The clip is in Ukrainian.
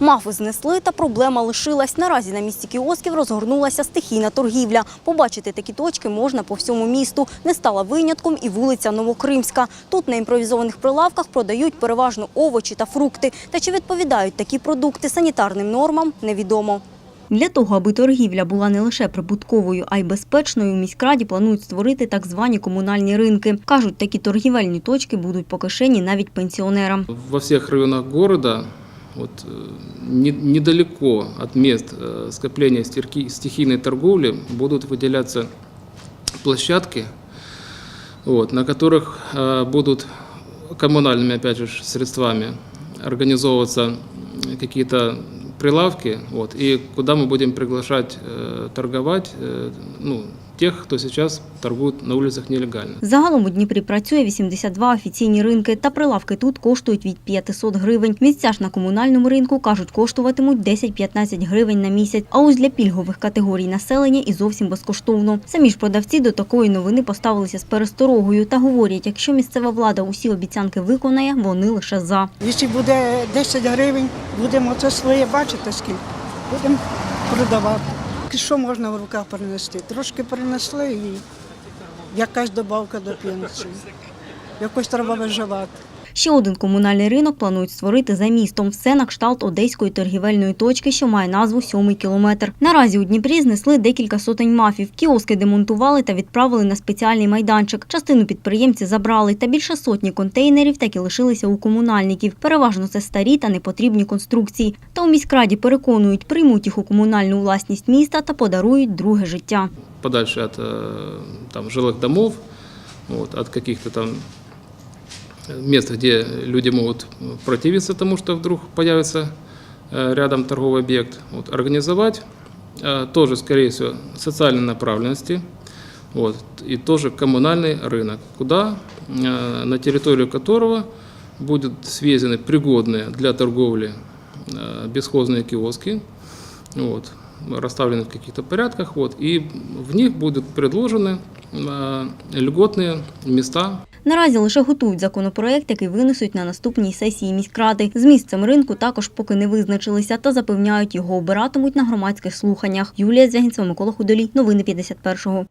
Мафи знесли, та проблема лишилась. Наразі на місці кіосків розгорнулася стихійна торгівля. Побачити такі точки можна по всьому місту. Не стала винятком і вулиця Новокримська. Тут на імпровізованих прилавках продають переважно овочі та фрукти. Та чи відповідають такі продукти санітарним нормам, невідомо. Для того, аби торгівля була не лише прибутковою, а й безпечною, у міськраді планують створити так звані комунальні ринки. Кажуть, такі торгівельні точки будуть по кишені навіть пенсіонерам. Во всех районах города, вот, э, не- недалеко от мест э, скопления стирки- стихийной торговли, будут выделяться площадки, вот, на которых э, будут коммунальными, опять же, средствами организовываться какие-то прилавки, вот, и куда мы будем приглашать э, торговать э, ну, тех, кто сейчас торгует на улицах нелегально. Загалом у Дніпрі працює 82 офіційні ринки, та прилавки тут коштують від 500 гривень. Місця ж на комунальному ринку, кажуть, коштуватимуть 10-15 гривень на місяць. А ось для пільгових категорій населення і зовсім безкоштовно. Самі ж продавці до такої новини поставилися з пересторогою та говорять, якщо місцева влада усі обіцянки виконає, вони лише за. Якщо буде 10 гривень, будемо це своє бачити скільки. Будемо продавати. Що можна в руках перенести. Трошки принесли і якась добавка до пенсії. Якось треба виживати. Ще один комунальний ринок планують створити за містом. Все на кшталт одеської торгівельної точки, що має назву «Сьомий кілометр. Наразі у Дніпрі знесли декілька сотень мафів. Кіоски демонтували та відправили на спеціальний майданчик. Частину підприємці забрали, та більше сотні контейнерів так і лишилися у комунальників. Переважно це старі та непотрібні конструкції. Та у міськраді переконують, приймуть їх у комунальну власність міста та подарують друге життя. подальше от э, там, жилых домов, от каких-то там мест, где люди могут противиться тому, что вдруг появится э, рядом торговый объект. Вот, организовать э, тоже, скорее всего, социальной направленности, вот, и тоже коммунальный рынок, куда, э, на территорию которого будут свезены пригодные для торговли бесхозные киоски, вот, расставлены в каких-то порядках, вот, и в них будут предложены льготные места Наразі лише готують законопроект, який винесуть на наступній сесії міськради. З місцем ринку також поки не визначилися та запевняють, його обиратимуть на громадських слуханнях. Юлія Звягінцева, Микола Худолій. Новини 51-го.